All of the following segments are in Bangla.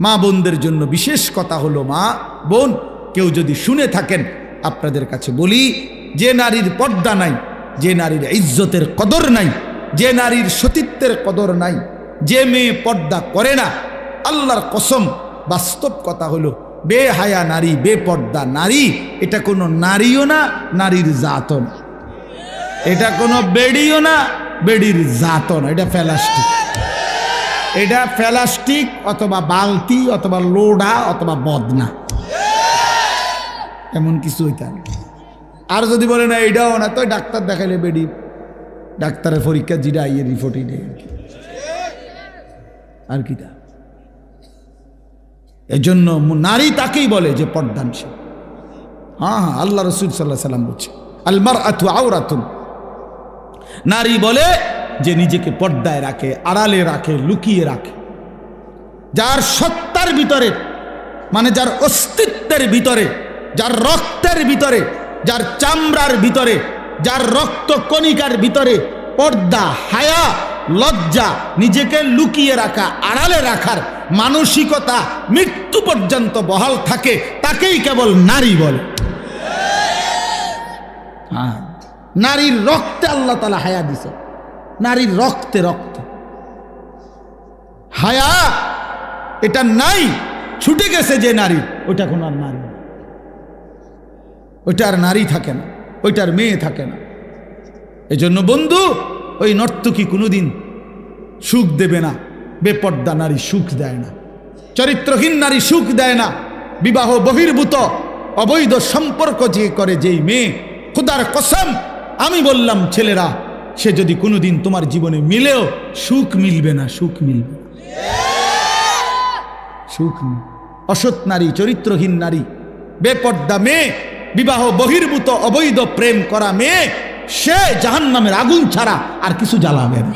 মা বোনদের জন্য বিশেষ কথা হলো মা বোন, কেউ যদি শুনে থাকেন, আপনাদের কাছে বলি, যে নারীর পর্দা নাই, যে নারীর ইজ্জতের কদর নাই, যে নারীর সতীত্বের কদর নাই, যে মেয়ে পর্দা করে না, আল্লাহর কসম, বাস্তব কথা হলো, বেহায়া নারী, বেপর্দা নারী, এটা কোনো নারীও না, নারীর জাতও না। এটা কোনো বেডিও না, বেডির জাতও না, এটা প্লাস্টিক এটা প্লাস্টিক অথবা বালতি অথবা লোডা অথবা বদনা। এমন কিছু হইতে না। আর যদি বলে না এটাও না, তো ডাক্তার দেখাইলে বেডি। ডাক্তারের পরীক্ষা জিরা ইয়ে রিপোর্টই নেই আর কি। কিটা এজন্য নারী তাকেই বলে যে পর্দানশীল। হ্যাঁ হ্যাঁ আল্লাহ রসুল সাল্লাহ সাল্লাম বলছে আলমার আথু আওরাতুন। নারী বলে যে নিজেকে পর্দায় রাখে, আড়ালে রাখে, লুকিয়ে রাখে। যার সত্তার ভিতরে মানে যার অস্তিত্বের ভিতরে, যার রক্তের ভিতরে, যার চামড়ার ভিতরে, যার রক্ত কণিকার ভিতরে পর্দা, হায়া, লজ্জা, নিজেকে লুকিয়ে রাখা, আড়ালে রাখার মানসিকতা মৃত্যু পর্যন্ত বহাল থাকে, তাকেই কেবল নারী বলে। হ্যাঁ। নারীর রক্তে আল্লাহ তালা হায়া দিছে। নারীর রক্তে রক্তে হায়া, এটা নাই, ছুটে গেছে যে নারী, ওইটা কোনো আর নারী। ওইটা আর নারী থাকে না, ওইটার মেয়ে থাকে না এজন্য বন্ধু, ওই নর্তকী কোনোদিন সুখ দেবে না, বেপর্দা নারী সুখ দেয় না, চরিত্রহীন নারী সুখ দেয় না, বিবাহ বহির্ভূত, অবৈধ সম্পর্ক যে করে যেই মেয়ে, খুদার কসম, আমি বললাম, ছেলেরা সে যদি কোনোদিন তোমার জীবনে মিলেও সুখ মিলবে না সুখ মিলবে সুখ। অসৎ নারী চরিত্রহীন নারী বেপর্দা মেয়ে বিবাহ বহির্ভূত অবৈধ প্রেম করা মেয়ে সে জাহান্নামের আগুন ছাড়া আর কিছু জ্বালাবে না।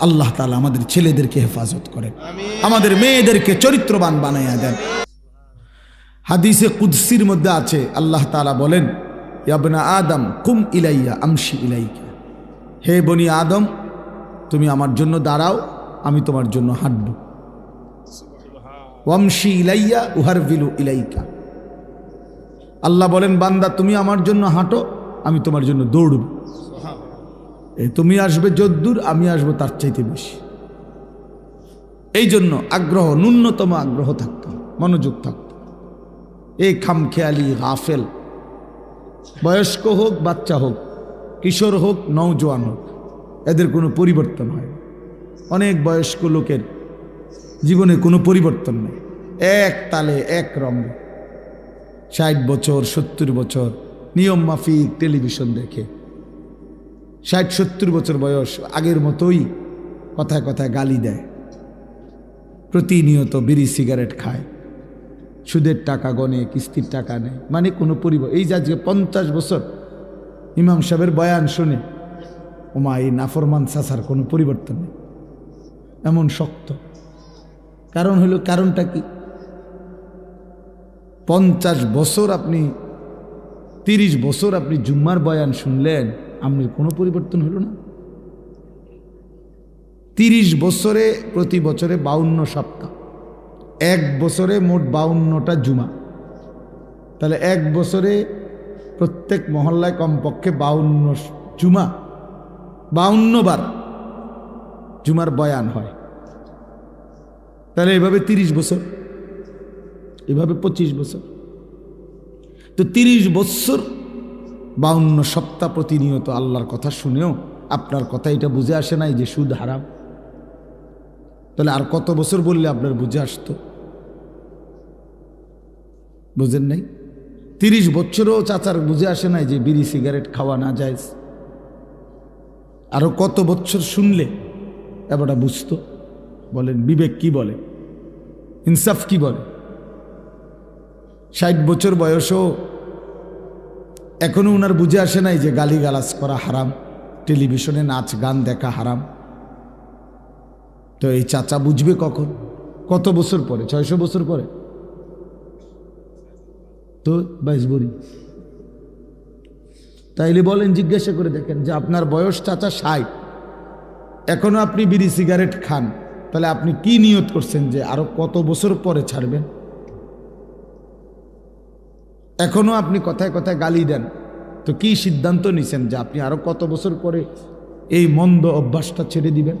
আল্লাহ তালা আমাদের ছেলেদেরকে হেফাজত করেন। আমাদের মেয়েদেরকে চরিত্রবান বানাইয়া দেন। হাদিসে কুদ্সির মধ্যে আছে আল্লাহ তালা বলেন ইয়াবনা আদম, কুম ইলাইয়া, আমশি ইলাইকা। হে বনি আদম, তুমি আমার জন্য দাঁড়াও, আমি তোমার জন্য হাঁটব। ওয়ামশি ইলাইয়া উহার ইলাইকা। আল্লাহ বলেন, বান্দা, তুমি আমার জন্য হাঁটো, আমি তোমার জন্য দৌড়ব। তুমি আসবে যদ্দূর, আমি আসব তার চাইতে বেশি। এই জন্য আগ্রহ, ন্যূনতম আগ্রহ থাকতো, মনোযোগ থাকতো। এই খামখেয়ালি, গাফেল বয়স্ক হোক, বাচ্চা হোক, কিশোর হোক নৌজওয়ান হোক, এদের কোনো পরিবর্তন হয় অনেক বয়স্ক লোকের জীবনে কোনো পরিবর্তন নেই। এক তালে, এক রঙে ষাট বছর, সত্তর বছর, নিয়ম মাফিক, টেলিভিশন দেখে। ষাট, সত্তর বছর বয়স, আগের মতোই কথায় কথায় গালি দেয়। প্রতিনিয়ত বিড়ি সিগারেট খায়। সুদের টাকা গনে, কিস্তির টাকা নেয় মানে কোনো পরিবার এই যে আজকে পঞ্চাশ বছর ইমাম সাহেবের বয়ান শুনে, ওমা, এই নাফরমান সাসার কোনো পরিবর্তন নেই। এমন শক্ত। কারণ হলো কারণটা কি? পঞ্চাশ বছর আপনি, তিরিশ বছর আপনি জুম্মার বয়ান শুনলেন আপনার কোনো পরিবর্তন হলো না? তিরিশ বছরে প্রতি বছরে বাউন্ন সপ্তাহ। এক বছরে মোট বাউন্নটা জুমা। তাহলে এক বছরে প্রত্যেক মহল্লায় কমপক্ষে বাউন্ন জুমা, বাউন্ন বার জুমার বয়ান হয়। তাহলে এভাবে তিরিশ বছর, এভাবে পঁচিশ বছর। তো তিরিশ বছর বাউন্ন সপ্তাহ প্রতিনিয়ত আল্লাহর কথা শুনেও আপনার কথা এটা বুঝে আসে নাই যে সুদ হারাম। তাহলে আর কত বছর বললে আপনার বুঝে আসতো? বুঝেন নাই? তিরিশ বছরও চাচার বুঝে আসে নাই যে বিড়ি সিগারেট খাওয়া না যায়। আরও কত বছর শুনলে এবারটা বুঝতো? বলেন, বিবেক কি বলে? ইনসাফ কি বলে? ষাট বছর বয়সও এখনও ওনার বুঝে আসে নাই যে গালি গালিগালাজ করা হারাম, টেলিভিশনে নাচ গান দেখা হারাম। তো এই চাচা বুঝবে কখন? কত বছর পরে? ছয়শো বছর পরে? তো বাইশ বড়ি। তাইলে বলেন, জিজ্ঞাসা করে দেখেন যে আপনার বয়স চাচা ষাট। এখনও আপনি বিড়ি সিগারেট খান। তাহলে আপনি কি নিয়ত করছেন যে আরও কত বছর পরে ছাড়বেন? এখনও আপনি কথায় কথায় গালি দেন। তো কি সিদ্ধান্ত নিছেন যে আপনি আরও কত বছর পরে এই মন্দ অভ্যাসটা ছেড়ে দিবেন?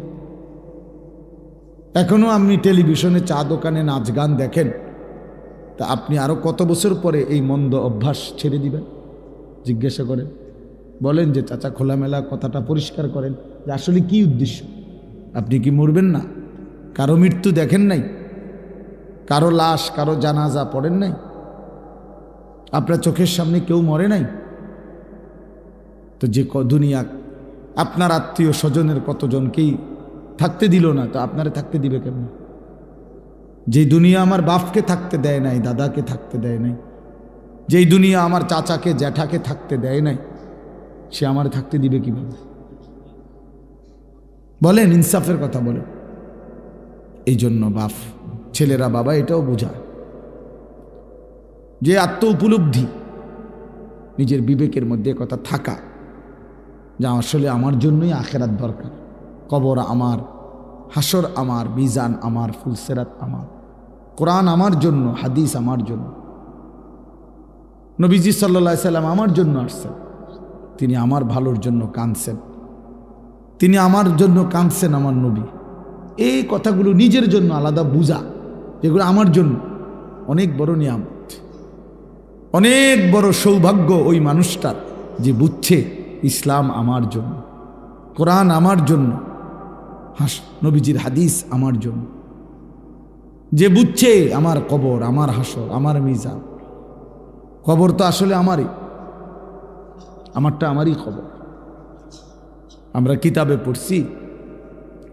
এখনও আপনি টেলিভিশনে চা দোকানে নাচ গান দেখেন। তা আপনি আরও কত বছর পরে এই মন্দ অভ্যাস ছেড়ে দিবেন? জিজ্ঞাসা করেন। বলেন যে, চাচা, খোলামেলা কথাটা পরিষ্কার করেন যে আসলে কি উদ্দেশ্য? আপনি কি মরবেন না? কারও মৃত্যু দেখেন নাই? কারও লাশ, কারও জানাজা পড়েন নাই? আপনার চোখের সামনে কেউ মরে নাই? তো যে দুনিয়া, আপনার আত্মীয় স্বজনের কতজনকেই থাকতে দিল না, তো আপনারা থাকতে দিবে কেমন? যে দুনিয়া আমার বাপকে থাকতে দেয় নাই, দাদাকে থাকতে দেয় নাই যেই দুনিয়া আমার চাচাকে, জ্যাঠাকে থাকতে দেয় নাই, সে আমার থাকতে দিবে কীভাবে? বলেন, ইনসাফের কথা বলেন। এই জন্য বাপ, ছেলেরা, বাবা এটাও বোঝা যে আত্ম উপলব্ধি নিজের বিবেকের মধ্যে কথা থাকা, যা আসলে আমার জন্যই আখেরাত দরকার। কবর আমার হাসর আমার, মিজান আমার, ফুলসেরাত আমার, কোরআন আমার জন্য, হাদিস আমার জন্য। নবীজি সাল্লা সাল্লাম আমার জন্য আসছেন। তিনি আমার ভালোর জন্য কাঁদছেন। তিনি আমার জন্য কাঁদছেন আমার নবী। এই কথাগুলো নিজের জন্য আলাদা বুঝা যেগুলো আমার জন্য। অনেক বড় নিয়ামত। অনেক বড় সৌভাগ্য ওই মানুষটার যে বুঝছে, ইসলাম আমার জন্য, কোরআন আমার জন্য হাস, নবীজির হাদিস আমার জন্য। যে বুঝছে আমার কবর, আমার হাসর, আমার মিজান। কবর তো আসলে আমারই। আমারটা আমারই খবর আমরা কিতাবে পড়ছি,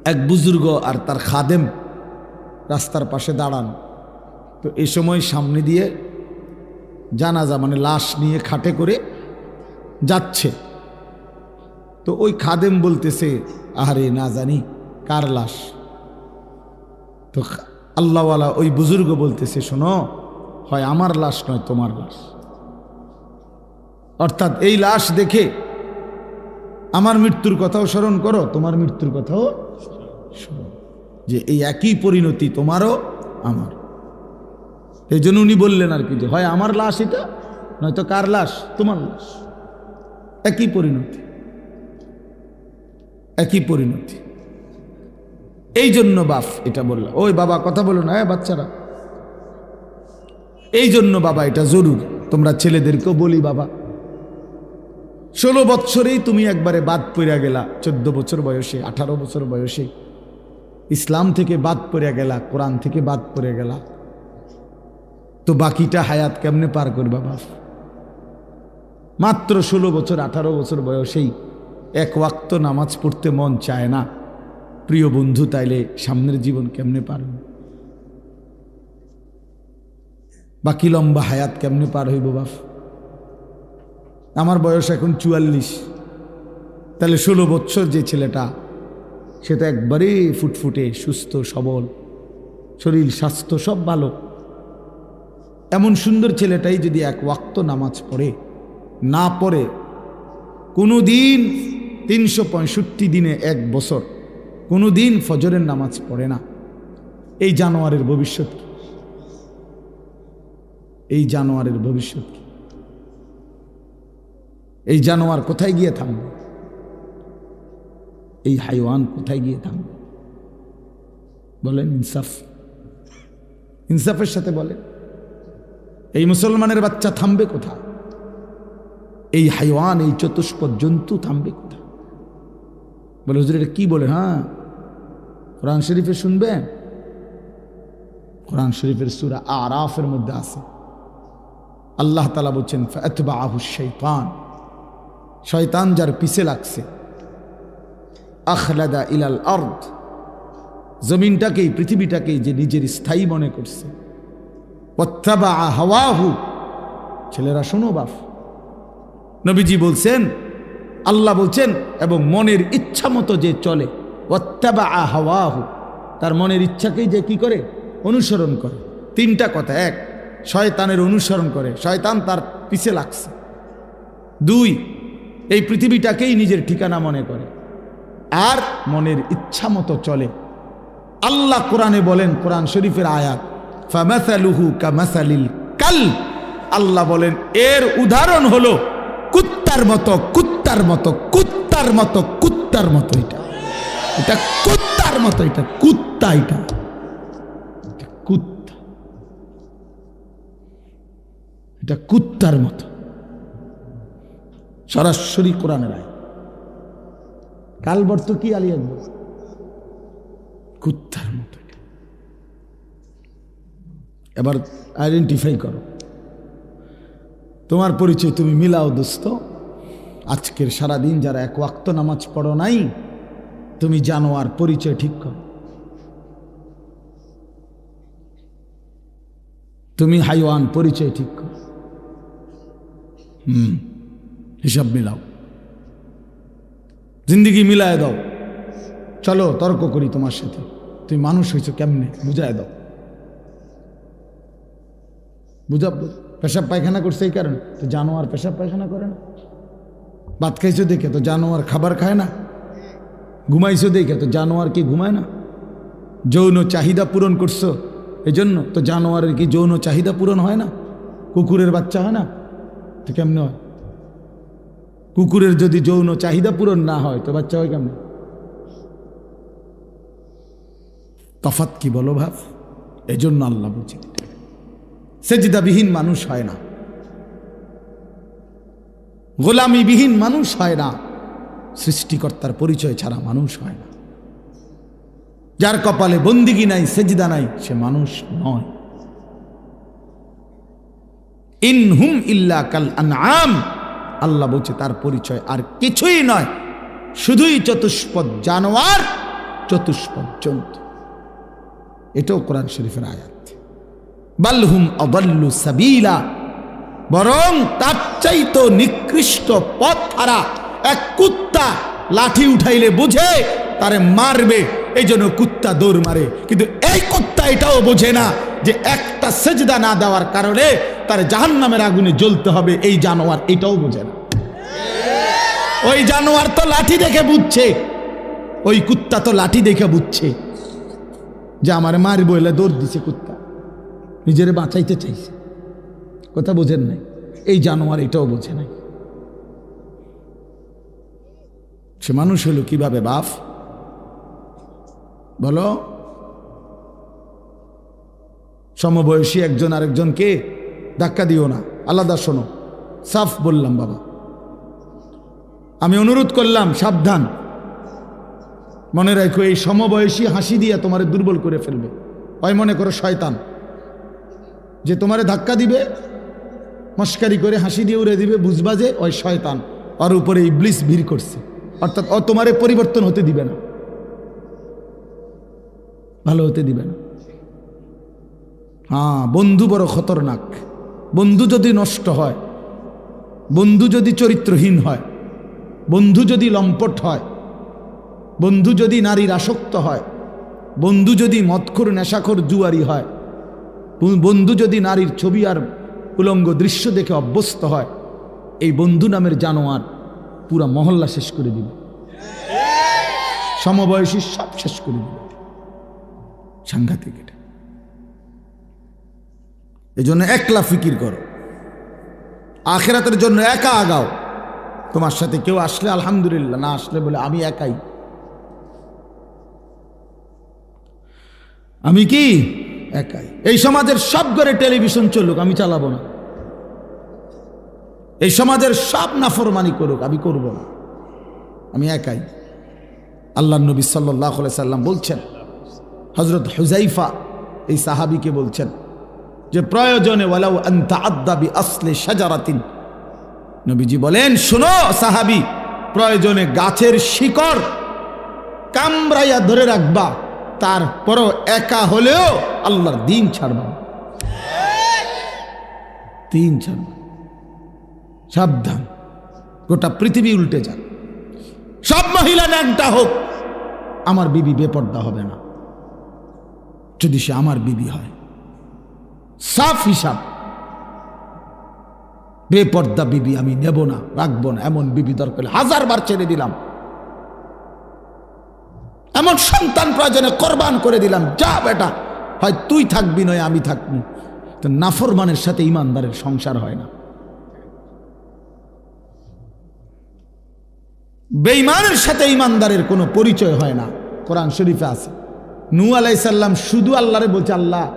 এক বুজুর্গ আর তার খাদেম রাস্তার পাশে দাঁড়ান। তো এ সময় সামনে দিয়ে জানাজা মানে লাশ নিয়ে খাটে করে যাচ্ছে। তো ওই খাদেম বলতেছে, আহারে, না জানি। কার লাশ? তো আল্লাহওয়ালা ওই বুজুর্গ বলতেছে, শোনো, হয় আমার লাশ নয়, তোমার লাশ। অর্থাৎ এই লাশ দেখে আমার মৃত্যুর কথাও স্মরণ করো, তোমার মৃত্যুর কথাও যে এই একই পরিণতি তোমারও আমার এই জন্য উনি বললেন আর কি যে, হয় আমার লাশ এটা, নয়তো কার লাশ? তোমার লাশ। একই পরিণতি। একই পরিণতি। এই জন্য বাপ, এটা বললাম। ওই বাবা, কথা বলো না বাচ্চারা। এই জন্য বাবা, এটা জরুর। তোমরা ছেলেদেরকেও বলি বাবা। ষোলো বৎসরেই তুমি একবারে বাদ পড়িয়া গেলা, চোদ্দ বছর বয়সে, আঠারো বছর বয়সে। ইসলাম থেকে বাদ পড়িয়া গেলা, কোরআন থেকে বাদ পড়ে গেলা। তো বাকিটা হায়াত কেমনে পার করবা বাপ? মাত্র ষোলো বছর, আঠারো বছর বয়সেই এক ওয়াক্ত নামাজ পড়তে মন চায় না। প্রিয় বন্ধু, তাইলে সামনের জীবন কেমনে পারবে বাকি লম্বা হায়াত কেমনে পার হইব বাপ? আমার বয়স এখন চুয়াল্লিশ। তাহলে ষোলো বছর যে ছেলেটা, সে তো একবারে ফুটফুটে, সুস্থ, সবল, শরীর, স্বাস্থ্য সব ভালো। এমন সুন্দর ছেলেটাই যদি এক ওয়াক্ত নামাজ পড়ে, না পড়ে কোনো দিন তিনশো পঁয়ষট্টি দিনে এক বছর কোনো দিন ফজরের নামাজ পড়ে না। এই জানোয়ারের ভবিষ্যৎ কি? এই জানোয়ারের ভবিষ্যৎ কি? এই জানোয়ার কোথায় গিয়ে থামবে? এই হাইওয়ান কোথায় গিয়ে থামবে? বলেন ইনসাফ। ইনসাফের সাথে বলেন। এই মুসলমানের বাচ্চা থামবে কোথায়? এই হাইওয়ান, এই চতুষ্পদ জন্তু থামবে কোথায়? বলে হুজুর এটা কি বলে? হ্যাঁ কোরআন শরীফে শুনবে? কোরআন শরীফের সুরা আরাফের মধ্যে আছে। আল্লাহ তালা বলছেন আহু শৈতান। শয়তান যার পিছে লাগছে। আখলাদা ইলাল আর্দ। জমিনটাকেই, পৃথিবীটাকেই যে নিজের স্থায়ী মনে করছে। ওত্তাবা হাওয়াহু। ছেলেরা, শোনো বাফ নবীজি বলছেন, আল্লাহ বলছেন, এবং মনের ইচ্ছা মতো যে চলে ওত্তাবা হাওয়াহু, তার মনের ইচ্ছাকেই যে কি করে? অনুসরণ করে। তিনটা কথা, এক, শয়তানের অনুসরণ করে, শয়তান তার পিছে লাগছে। দুই, এই পৃথিবীটাকেই নিজের ঠিকানা মনে করে। আর মনের ইচ্ছা মতো চলে। আল্লাহ কোরআনে বলেন, কোরআন শরীফের আয়াত, ফামাসালুহু কামাসালিল কাল। আল্লাহ বলেন, এর উদাহরণ হলো কুত্তার মতো কুত্তার মতো কুত্তার মতো কুত্তার মতো এটা। এটা কুত্তার মতো, এটা কুত্তা এটা। কুত্তা। এটা কুত্তার মতো। সরাসরি কোরআনের আয় কালবর্ত কি আলী কুত্তার মতো এবার আইডেন্টিফাই করো। তোমার পরিচয় তুমি মিলাও, দোস্ত। আজকের সারাদিন যারা এক ওয়াক্ত নামাজ পড়ো নাই তুমি জানো আর পরিচয় ঠিক কর। তুমি হাইওয়ান, পরিচয় ঠিক কর। হুম, হিসাব মিলাও। জিন্দিগি মিলায় দাও। চলো, তর্ক করি তোমার সাথে। তুমি মানুষ হয়েছো কেমনে? বুঝায় দাও। বুঝা পেশাব পায়খানা করছে এই কারণে। তো জানোয়ার পেশাব পায়খানা করে না। ভাত খাইছো দেখে, তো জানোয়ার খাবার খায় না। ঘুমাইছো দেখে, তো জানোয়ার কি ঘুমায় না? যৌন চাহিদা পূরণ করছ এই জন্য তো জানোয়ারের কি যৌন চাহিদা পূরণ হয় না? কুকুরের বাচ্চা হয় না? তো কেমনে হয়? কুকুরের যদি যৌন চাহিদা পূরণ না হয়, তো বাচ্চা হয় কেমনে? তফাত কি বলো ভাব? এজন্য আল্লাহ বুঝি সেজিদাবিহীন মানুষ হয় না। গোলামিবিহীন মানুষ হয় না। সৃষ্টিকর্তার পরিচয় ছাড়া মানুষ হয় না। যার কপালে বন্দিগি নাই, সেজিদা নাই, সে মানুষ নয়। ইনহুম ইল্লা কাল আনআম। আল্লাহ বলছে, তার পরিচয় আর কিছুই নয়। শুধুই চতুষ্পদ জানোয়ার, চতুষ্পদ জন্তু। এটাও কোরআন শরীফের আয়াত। বালহুম অবল্লু সাবিলা। বরং তার চাইতো নিকৃষ্ট পথ হারা এক কুত্তা লাঠি উঠাইলে বুঝে, তারে মারবে এই জন্য কুত্তা দৌড় মারে। কিন্তু এই কুত্তা এটাও বোঝে না যে একটা সেজদা না দেওয়ার কারণে তার জাহান নামের আগুনে জ্বলতে হবে, এই জানোয়ার এটাও বোঝে না। ওই জানোয়ার তো লাঠি দেখে বুঝছে, ওই কুত্তা তো লাঠি দেখে বুঝছে যে আমার মারবো এলে দৌড় দিছে কুত্তা, নিজেরে বাঁচাইতে চাইছে। কথা বোঝেন নাই? এই জানোয়ার এটাও বোঝে নাই। সে মানুষ হলো কীভাবে বাপ? বলো। সমবয়সী একজন আরেকজনকে ধাক্কা দিও না। আলাদা শোনো। সাফ বললাম, বাবা। আমি অনুরোধ করলাম, সাবধান। মনে রাখো, এই সমবয়সী হাসি দিয়ে তোমারে দুর্বল করে ফেলবে। হয় মনে করো শয়তান। যে তোমারে ধাক্কা দিবে, মস্কারি করে হাসি দিয়ে উড়ে দিবে, বুঝবা যে ওই শয়তান। আর উপরে ইবলিস ভিড় করছে। অর্থাৎ ও তোমারে পরিবর্তন হতে দিবে না। ভালো হতে দিবে না। হ্যাঁ বন্ধু বড় খতরনাক। বন্ধু যদি নষ্ট হয়, বন্ধু যদি চরিত্রহীন হয়, বন্ধু যদি লম্পট হয়, বন্ধু যদি নারীর আসক্ত হয়, বন্ধু যদি মদখোর, নেশাখোর জুয়ারি হয়, বন্ধু যদি নারীর ছবি আর উলঙ্গ দৃশ্য দেখে অভ্যস্ত হয়, এই বন্ধু নামের জানোয়ার পুরা মহল্লা শেষ করে দিবে। সমবয়সী সব শেষ করে দিবে। সাংঘাতিক এটা। জন্য একলা ফিকির করো। আখেরাতের জন্য একা আগাও। তোমার সাথে কেউ আসলে আলহামদুলিল্লাহ, না আসলে বলে আমি একাই। আমি কি? একাই। এই সমাজের সব ঘরে টেলিভিশন চলুক, আমি চালাবো না। এই সমাজের সব নাফরমানি করুক আমি করব না। আমি একাই। আল্লাহ নবী সাল্লাহ সাল্লাম বলছেন হজরত হুজাইফা এই সাহাবিকে বলছেন যে প্রয়োজনে ওয়ালাউ আন্তা আদাবি আসলে সাজারাতিন নবীজি বলেন শোনো সাহাবি প্রয়োজনে গাছের শিকড় কামড়াইয়া ধরে রাখবা তারপরও একা হলেও আল্লাহর দিন ছাড়বা। দিন ছাড়বা সাবধান। গোটা পৃথিবী উল্টে যাক। সব মহিলা ন্যাংটা হোক, আমার বিবি বেপর্দা হবে না। যদি সে আমার বিবি হয়, সাফ হিসাব। বেপর্দা বিবি আমি নেব না, রাখব না, এমন বিবি দরকার হলে হাজার বার ছেড়ে দিলাম। এমন সন্তান প্রয়োজনে কোরবান করে দিলাম, যা বেটা, হয় তুই থাকবি নয় আমি থাকব। তো নাফরমানের সাথে ইমানদারের সংসার হয় না। বেঈমানের সাথে ইমানদারের কোনো পরিচয় হয় না। কোরআন শরীফে আছে। নু আলাইসাল্লাম শুধু আল্লাহরে বলছে, আল্লাহ,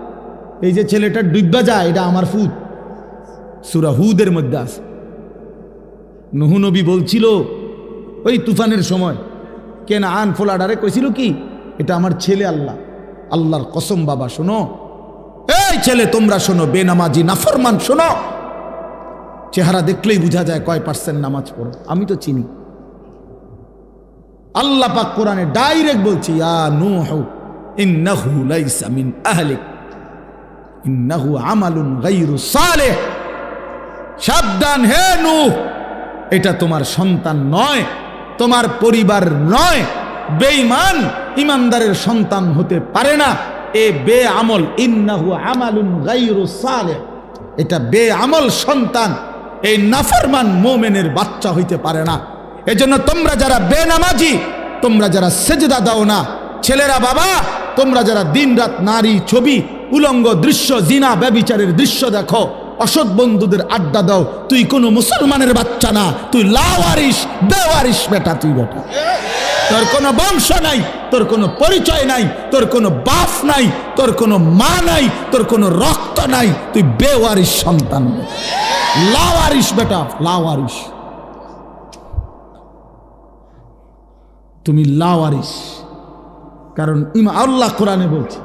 এই যে ছেলেটা ডুববা যায়, এটা আমার ফুত। সুরা হুদের মধ্যে আছে। নহু নবী বলছিল, ওই তুফানের সময়। কেন আন ফোলাডারে কইছিল কি, এটা আমার ছেলে আল্লাহ। আল্লাহর কসম, বাবা, শোনো। এই ছেলে, তোমরা শোনো, বেনামাজি, নাফরমান, শোনো। চেহারা দেখলেই বোঝা যায় কয় পার্সেন্ট নামাজ পড়ো। আমি তো চিনি। আল্লাহ পাক কোরআনে ডাইরেক্ট বলছি আমালুন সাবধান হে নূহ, এটা তোমার সন্তান নয়, তোমার পরিবার নয়, বেঈমান ইমানদারের সন্তান হতে পারে না। এ বে আমল ইন্নাহু আমালুন গায়রু সালেহ। এটা বে আমল সন্তান, এই নাফরমান মোমেনের বাচ্চা হইতে পারে না। এজন্য তোমরা যারা বেনামাজি, তোমরা যারা সেজদা দাও না। ছেলেরা বাবা, তোমরা যারা দিনরাত নারী ছবি, উলঙ্গ দৃশ্য, জিনা, ব্যবিচারের দৃশ্য দেখো, অসৎ বন্ধুদের আড্ডা দাও, তুই কোনো মুসলমানের বাচ্চা না, তুই লাওয়ারিস, বেওয়ারিস বেটা, তুই বেটা। তোর কোনো বংশ নাই, তোর কোনো পরিচয় নাই, তোর কোনো বাপ নাই, তোর কোনো মা নাই, তোর কোনো রক্ত নাই, তুই বেওয়ারিস সন্তান লাওয়ারিস বেটা, লাওয়ারিস। তুমি লাওয়ারিস। কারণ ইমা আল্লাহ কোরআনে বলছে।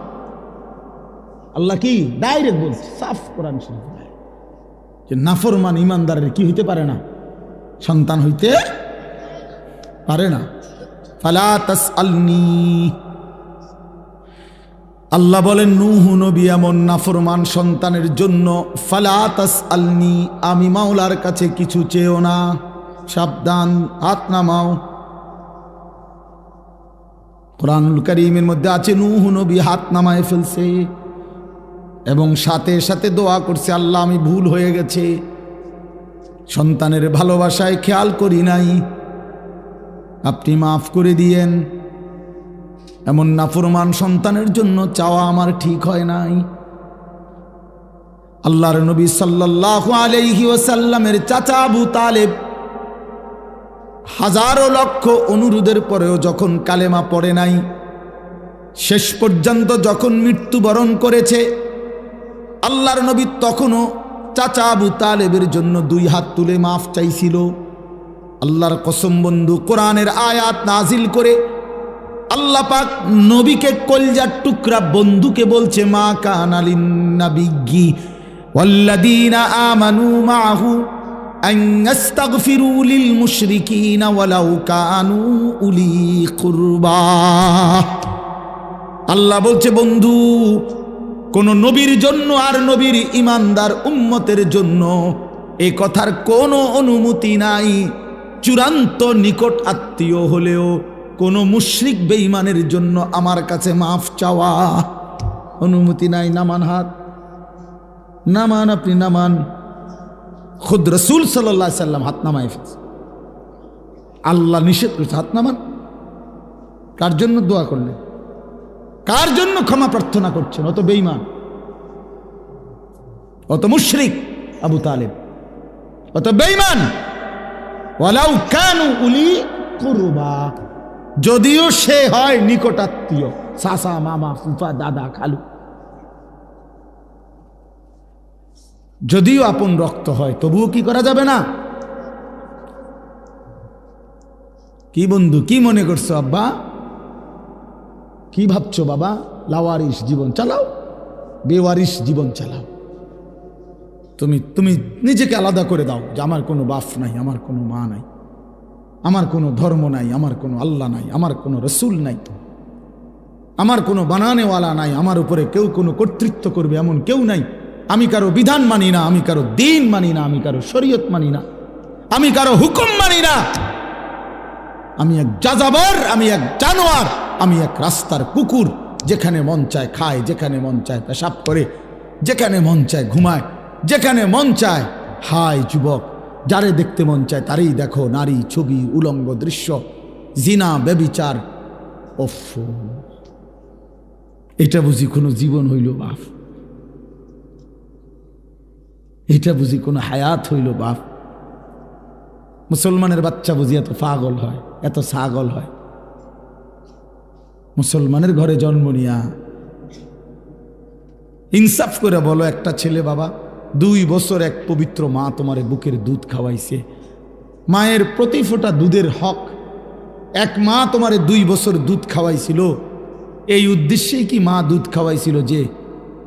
আল্লাহ কি? ডাইরেক্ট বলছে, সাফ কোরআন যে নাফরমান ইমানদারের কি হইতে পারে না? সন্তান হইতে পারে না। ফালা তাসআলনি। আল্লাহ বলেন, নুহু নবী এমন নাফরমান সন্তানের জন্য, ফালা তাসআলনি, আমি মাওলার কাছে কিছু চেয়েও না। সাবধান, হাত নামাও। কোরআনুল করিমের মধ্যে আছে নুহু নবী হাত নামায় ফেলছে এবং সাথে সাথে দোয়া করছে, আল্লাহ আমি ভুল হয়ে গেছে। সন্তানের ভালোবাসায় খেয়াল করি নাই। আপনি মাফ করে দিয়েন। এমন নাফরমান সন্তানের জন্য চাওয়া আমার ঠিক হয় নাই। আল্লাহর নবী সাল্লাল্লাহু আলাইহি ওয়াসাল্লামের চাচা আবু তালেব হাজারো লক্ষ অনুরোধের পরেও যখন কালেমা পড়ে নাই শেষ পর্যন্ত যখন মৃত্যুবরণ করেছে আল্লাহর নবী তখনও চাচা আবু তালেবের জন্য দুই হাত তুলে মাফ চাইছিল আল্লাহর কসম বন্ধু কোরআনের আয়াত নাজিল করে আল্লাহ পাক নবীকে কলজার টুকরা বন্ধুকে বলছে মা কানালিন নাবিগি والذين آمنوا معه أن يستغفروا للمشركين ولو كانوا أولي قربا আল্লাহ বলছে বন্ধু কোন নবীর জন্য আর নবীর ইমানদার উম্মতের জন্য এ কথার কোনো অনুমতি নাই চূড়ান্ত নিকট আত্মীয় হলেও কোনো মুশরিক বেঈমানের জন্য আমার কাছে মাফ চাওয়া অনুমতি নাই নামান হাত নামান আপনি নামান খুদ রসুল সাল্লাহ সাল্লাম হাত নামায় ফেলছে। আল্লাহ নিষেধ করছে, হাত নামান। কার জন্য দোয়া করলেন? কার জন্য ক্ষমা প্রার্থনা করছেন? অত বেইমান অত মুশরিক আবু তালেব। অত বেইমান ওয়ালাউ কানু উলি কুরবা। যদিও সে হয় নিকটাত্মীয়। সাসা, মামা, ফুফা, দাদা, খালু। যদিও আপন রক্ত হয়, তবুও কি করা যাবে না? কি বন্ধু, কি মনে করছ আব্বা? কি ভাবছ বাবা? লাওয়ারিস জীবন চালাও বেওয়ারিস জীবন চালাও। তুমি তুমি নিজেকে আলাদা করে দাও যে আমার কোনো বাপ নাই, আমার কোনো মা নাই, আমার কোনো ধর্ম নাই, আমার কোনো আল্লাহ নাই, আমার কোনো রসুল নাই, আমার কোনো বানানেওয়ালা নাই, আমার উপরে কেউ কোনো কর্তৃত্ব করবে এমন কেউ নাই। আমি কারও বিধান মানি না, আমি কারও দিন মানি না, আমি কারও শরীয়ত মানি না। আমি কারও হুকুম মানি না। আমি এক যাযাবর, আমি এক জানোয়ার, আমি এক রাস্তার কুকুর, যেখানে মন চায় খায়, যেখানে মন চায় পেশাব করে, যেখানে মন চায় ঘুমায়, যেখানে মন চায়, হায় যুবক, যারে দেখতে মন চায় তারই দেখো নারী ছবি, উলঙ্গ দৃশ্য, জিনা, ব্যবিচার। অফ এটা বুঝি কোনো জীবন হইল বাপ এটা বুঝি কোনো হায়াত হইল বাপ? মুসলমানের বাচ্চা বুঝি এত পাগল হয়, এত ছাগল হয়। মুসলমানের ঘরে জন্ম নিয়া ইনসাফ করে বলো, একটা ছেলে বাবা, দুই বছর এক পবিত্র মা তোমার বুকের দুধ খাওয়াইছে। মায়ের প্রতি ফোঁটা দুধের হক, এক মা তোমারে দুই বছর দুধ খাওয়াইছিল। এই উদ্দেশ্যেই কি মা দুধ খাওয়াইছিল যে,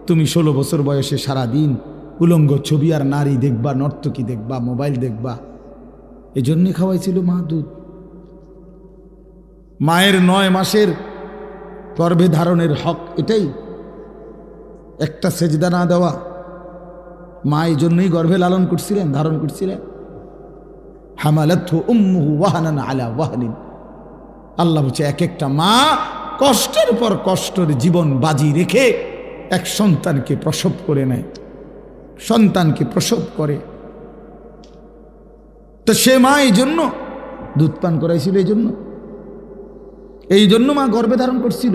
তুমি ষোলো বছর বয়সে সারা দিন উলঙ্গ ছবি আর নারী দেখবা, নর্তকী দেখবা, মোবাইল দেখবা। এই জন্যে খাওয়াইছিল মা দুধ। মায়ের নয় মাসের গর্ভে ধারণের হক এটাই। একটা সেজদা না দেওয়া। মা এই জন্যই গর্ভে লালন করছিলেন, ধারণ করছিলেন। হামালাথু ওয়াহানান আলা আল্লাহ বলছে এক একটা মা কষ্টের পর কষ্টের জীবন বাজি রেখে এক সন্তানকে প্রসব করে নেয়। সন্তানকে প্রসব করে। তো সে মা এই জন্য দুধ পান করাইছিল এই জন্য। এই জন্য মা গর্ভে ধারণ করছিল।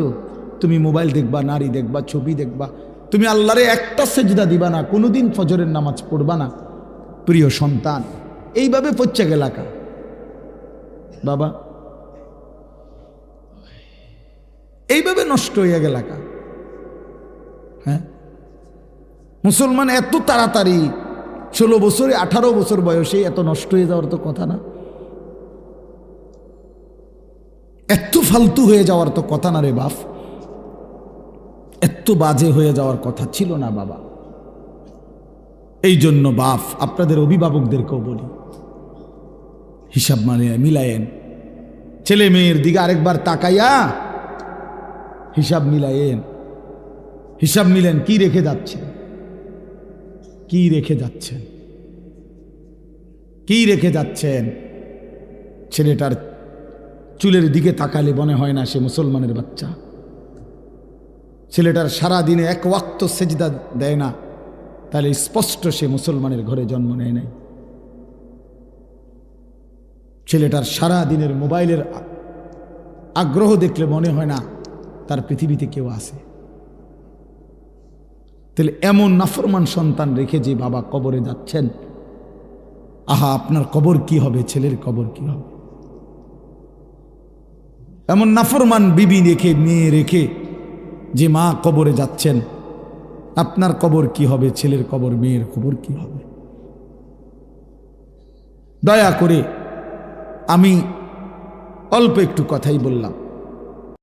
তুমি মোবাইল দেখবা, নারী দেখবা, ছবি দেখবা। তুমি আল্লাহরে একটা সেজদা দিবা না, কোনোদিন ফজরের নামাজ পড়বা না। প্রিয় সন্তান, এইভাবে পচ্ছে গেলাকা বাবা, এইভাবে নষ্ট হইয়া গেলাকা হ্যাঁ? মুসলমান এত তাড়াতাড়ি ষোলো বছরে, আঠারো বছর বয়সে এত নষ্ট হয়ে যাওয়ার তো কথা না। এত ফালতু হয়ে যাওয়ার তো কথা না রে বাপ। এত বাজে হয়ে যাওয়ার কথা ছিল না বাবা। এই জন্য বাপ, আপনাদের অভিভাবকদেরকেও বলি, হিসাব মানে মিলায়েন। ছেলে মেয়ের দিকে আরেকবার তাকাইয়া হিসাব মিলায়েন। হিসাব মিলেন কি রেখে যাচ্ছে কি রেখে যাচ্ছেন? কি রেখে যাচ্ছেন? ছেলেটার চুলের দিকে তাকালে মনে হয় না সে মুসলমানের বাচ্চা। ছেলেটার সারা দিনে এক ওয়াক্ত সেজদা দেয় না, তাহলে স্পষ্ট সে মুসলমানের ঘরে জন্ম নেয় নাই। ছেলেটার সারা দিনের মোবাইলের আগ্রহ দেখলে মনে হয় না তার পৃথিবীতে কেউ আছে। তাহলে এমন নাফরমান সন্তান রেখে যে বাবা কবরে যাচ্ছেন, আহা, আপনার কবর কি হবে, ছেলের কবর কি হবে? এমন নাফরমান বিবি রেখে, মেয়ে রেখে যে মা কবরে যাচ্ছেন, আপনার কবর কি হবে, ছেলের কবর, মেয়ের কবর কি হবে? দয়া করে আমি অল্প একটু কথাই বললাম।